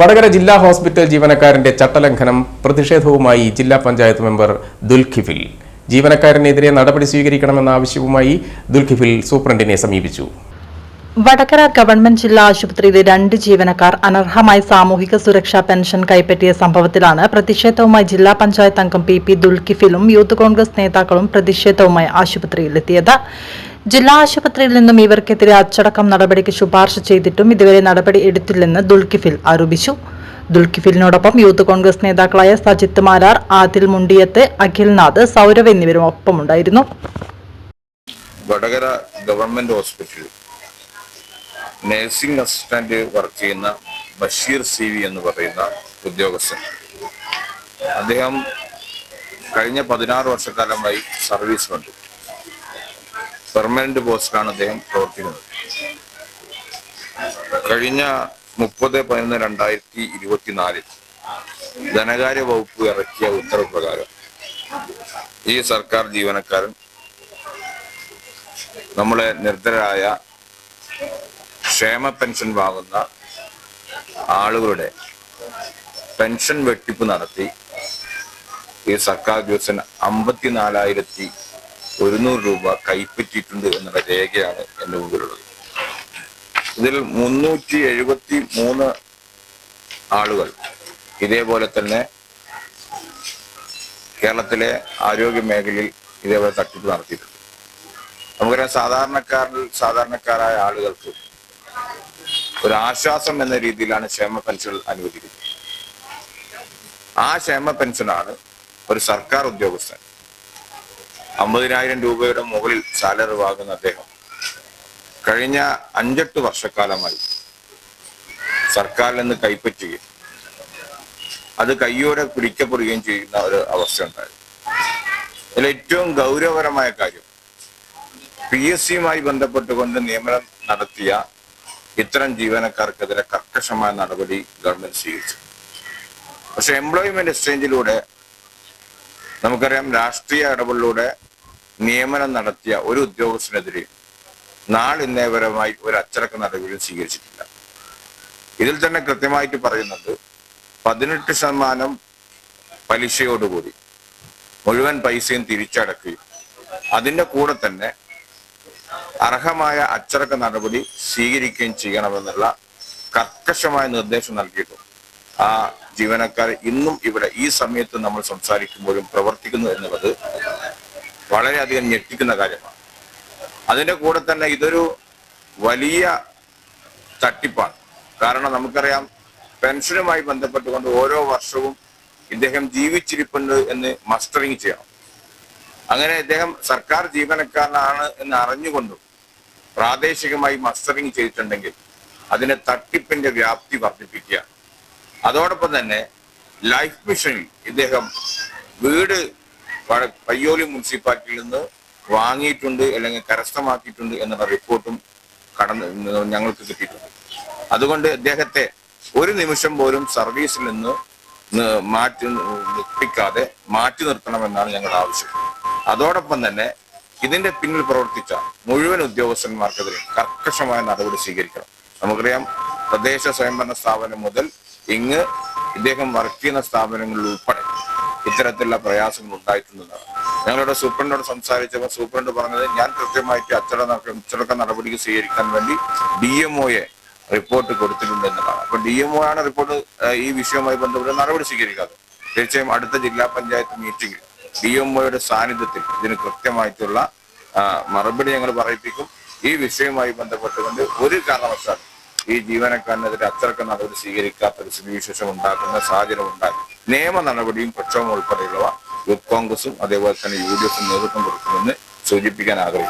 വടകര ജില്ലാ ഹോസ്പിറ്റൽ ജീവനക്കാരന്റെ ചട്ടലംഘനം പ്രതിഷേധവുമായി ജില്ലാ പഞ്ചായത്ത് മെമ്പർ ദുൽഖിഫിൽ. ജീവനക്കാരനെതിരെ നടപടി സ്വീകരിക്കണമെന്ന ആവശ്യവുമായി ദുൽഖിഫിൽ സൂപ്രണ്ടിനെ സമീപിച്ചു. വടകര ഗവൺമെന്റ് ജില്ലാ ആശുപത്രിയിലെ രണ്ട് ജീവനക്കാർ അനർഹമായി സാമൂഹിക സുരക്ഷാ പെൻഷൻ കൈപ്പറ്റിയ സംഭവത്തിലാണ് പ്രതിഷേധവുമായി ജില്ലാ പഞ്ചായത്ത് അംഗം പി പി ദുൽഖിഫിലും യൂത്ത് കോൺഗ്രസ് നേതാക്കളും പ്രതിഷേധവുമായി ആശുപത്രിയിലെത്തിയത്. ജില്ലാ ആശുപത്രിയിൽ നിന്നും ഇവർക്കെതിരെ അച്ചടക്കം നടപടിക്ക് ശുപാർശ ചെയ്തിട്ടും ഇതുവരെ നടപടി എടുത്തില്ലെന്ന് ദുൽക്കിഫിൽ ആരോപിച്ചു. ദുൽക്കിഫിലിനോടൊപ്പം യൂത്ത് കോൺഗ്രസ് നേതാക്കളായ സജിത്ത് മാരാർ ആദിൽ മുണ്ടിയത്ത് അഖിൽനാഥ് സൗരവ് എന്നിവരും ഒപ്പമുണ്ടായിരുന്നു വടകര ഗവൺമെന്റ് ഹോസ്പിറ്റലിൽ നഴ്സിംഗ് അസിസ്റ്റന്റ് വർക്ക് ചെയ്യുന്ന ബഷീർ സി വി എന്ന് പറയുന്ന ഉദ്യോഗസ്ഥൻ. അദ്ദേഹം കഴിഞ്ഞ പതിനാറ് വർഷക്കാലമായി സർവീസിലുണ്ട് പെർമനന്റ് പോസ്റ്റിലാണ് അദ്ദേഹം പ്രവർത്തിക്കുന്നത്. കഴിഞ്ഞ മുപ്പത് പതിനൊന്ന് രണ്ടായിരത്തി ഇരുപത്തിനാലിൽ ധനകാര്യ വകുപ്പ് ഇറക്കിയ ഉത്തരവ് പ്രകാരം ഈ സർക്കാർ ജീവനക്കാരൻ നമ്മളെ നിർദ്ധരായ ക്ഷേമ പെൻഷൻ വാങ്ങുന്ന ആളുകളുടെ പെൻഷൻ വെട്ടിപ്പ് നടത്തി ഈ സർക്കാർ ഉദ്യോഗസ്ഥൻ അമ്പത്തിനാലായിരത്തി ഒരുന്നൂറ് രൂപ കൈപ്പറ്റിയിട്ടുണ്ട് എന്നുള്ള രേഖയാണ് എന്റെ മുമ്പിലുള്ളത്. ഇതിൽ മുന്നൂറ്റി എഴുപത്തി മൂന്ന് ആളുകൾ ഇതേപോലെ തന്നെ കേരളത്തിലെ ആരോഗ്യ മേഖലയിൽ ഇതേപോലെ തട്ടിപ്പ് നടത്തിയിട്ടുണ്ട്. നമുക്കറിയാം സാധാരണക്കാരിൽ സാധാരണക്കാരായ ആളുകൾക്ക് ഒരു ആശ്വാസം എന്ന രീതിയിലാണ് ക്ഷേമ പെൻഷൻ അനുവദിക്കുന്നത്. ആ ക്ഷേമ പെൻഷനാണ് ഒരു സർക്കാർ ഉദ്യോഗസ്ഥൻ അമ്പതിനായിരം രൂപയുടെ മുകളിൽ സാലറി വാങ്ങുന്ന അദ്ദേഹം. കഴിഞ്ഞ അഞ്ചെട്ട് വർഷക്കാലമായി സർക്കാരിൽ നിന്ന് കൈപ്പറ്റുകയും അത് കയ്യോടെ പിടിക്കപ്പെടുകയും ചെയ്യുന്ന ഒരു അവസ്ഥ ഉണ്ടായി. അതിൽ ഏറ്റവും ഗൗരവപരമായ കാര്യം പി എസ് സിയുമായി ബന്ധപ്പെട്ടുകൊണ്ട് നിയമനം നടത്തിയ ഇത്തരം ജീവനക്കാർക്കെതിരെ കർക്കശമായ നടപടി ഗവൺമെന്റ് സ്വീകരിച്ചു. പക്ഷെ എംപ്ലോയ്മെന്റ് എക്സ്ചേഞ്ചിലൂടെ നമുക്കറിയാം രാഷ്ട്രീയ ഇടപെടലിലൂടെ നിയമനം നടത്തിയ ഒരു ഉദ്യോഗസ്ഥനെതിരെ നാളിന്നേപരമായി ഒരു അച്ചടക്ക നടപടിയും സ്വീകരിച്ചിട്ടില്ല. ഇതിൽ തന്നെ കൃത്യമായിട്ട് പറയുന്നത് പതിനെട്ട് ശതമാനം പലിശയോടുകൂടി മുഴുവൻ പൈസയും തിരിച്ചടക്കി അതിന്റെ കൂടെ തന്നെ അർഹമായ അച്ചടക്ക നടപടി സ്വീകരിക്കുകയും ചെയ്യണമെന്നുള്ള കർക്കശമായ നിർദ്ദേശം നൽകിയിട്ടുണ്ട്. ആ ജീവനക്കാർ ഇന്നും ഇവിടെ ഈ സമയത്ത് നമ്മൾ സംസാരിക്കുമ്പോഴും പ്രവർത്തിക്കുന്നു എന്നുള്ളത് വളരെയധികം ഞെട്ടിക്കുന്ന കാര്യമാണ്. അതിന്റെ കൂടെ തന്നെ ഇതൊരു വലിയ തട്ടിപ്പാണ്. കാരണം നമുക്കറിയാം പെൻഷനുമായി ബന്ധപ്പെട്ടുകൊണ്ട് ഓരോ വർഷവും ഇദ്ദേഹം ജീവിച്ചിരിപ്പുണ്ട് എന്ന് മസ്റ്ററിങ് ചെയ്യണം. അങ്ങനെ ഇദ്ദേഹം സർക്കാർ ജീവനക്കാരനാണ് എന്ന് അറിഞ്ഞുകൊണ്ടും പ്രാദേശികമായി മസ്റ്ററിങ് ചെയ്തിട്ടുണ്ടെങ്കിൽ അതിനെ തട്ടിപ്പിന്റെ വ്യാപ്തി വർദ്ധിപ്പിക്കുക. അതോടൊപ്പം തന്നെ ലൈഫ് മിഷനിൽ ഇദ്ദേഹം വീട് പയ്യോളി മുനിസിപ്പാലിറ്റിയിൽ നിന്ന് വാങ്ങിയിട്ടുണ്ട് അല്ലെങ്കിൽ കരസ്ഥമാക്കിയിട്ടുണ്ട് എന്നുള്ള റിപ്പോർട്ടും കടന്ന് ഞങ്ങൾക്ക് കിട്ടിയിട്ടുണ്ട്. അതുകൊണ്ട് അദ്ദേഹത്തെ ഒരു നിമിഷം പോലും സർവീസിൽ നിന്ന് മാറ്റി നിർത്തിക്കാതെ മാറ്റി നിർത്തണമെന്നാണ് ഞങ്ങളുടെ ആവശ്യം. അതോടൊപ്പം തന്നെ ഇതിന്റെ പിന്നിൽ പ്രവർത്തിച്ച മുഴുവൻ ഉദ്യോഗസ്ഥന്മാർക്കെതിരെ കർക്കശമായ നടപടി സ്വീകരിക്കണം. നമുക്കറിയാം തദ്ദേശ സ്വയംഭരണ സ്ഥാപനം മുതൽ ഇങ്ങ് ഇദ്ദേഹം വർക്ക് ചെയ്യുന്ന സ്ഥാപനങ്ങളിൽ ഉൾപ്പെടെ ഇത്തരത്തിലുള്ള പ്രയാസങ്ങൾ ഉണ്ടായിട്ടുണ്ടെന്നാണ് ഞങ്ങളുടെ സൂപ്രണ്ടോട് സംസാരിച്ചപ്പോൾ സൂപ്രണ്ട് പറഞ്ഞത് ഞാൻ കൃത്യമായിട്ട് അച്ചട അച്ചടക്ക നടപടിക്ക് സ്വീകരിക്കാൻ വേണ്ടി ഡി എം ഒയെ റിപ്പോർട്ട് കൊടുത്തിട്ടുണ്ട് എന്നതാണ് അപ്പൊ ഡി എം ഒ ആണ് റിപ്പോർട്ട് ഈ വിഷയവുമായി ബന്ധപ്പെട്ട് നടപടി സ്വീകരിക്കാതെ തീർച്ചയായും അടുത്ത ജില്ലാ പഞ്ചായത്ത് മീറ്റിംഗിൽ ഡി എം ഒയുടെ സാന്നിധ്യത്തിൽ ഇതിന് കൃത്യമായിട്ടുള്ള മറുപടി ഞങ്ങൾ പറയിപ്പിക്കും. ഈ വിഷയവുമായി ബന്ധപ്പെട്ടുകൊണ്ട് ഒരു കാരണവശാലും ഈ ജീവനക്കാരനെതിരെ അച്ചടക്ക നടപടി സ്വീകരിക്കാത്ത ഒരു സ്ഥിതിവിശേഷം ഉണ്ടാക്കുന്ന സാഹചര്യം ഉണ്ടാക്കി നിയമ നടപടിയും പ്രക്ഷോഭം ഉൾപ്പെടെയുള്ളവ യൂത്ത് കോൺഗ്രസും അതേപോലെ തന്നെ യു ഡി എഫും നേതൃത്വം കൊടുക്കുമെന്ന് സൂചിപ്പിക്കാൻ ആഗ്രഹിക്കുന്നു.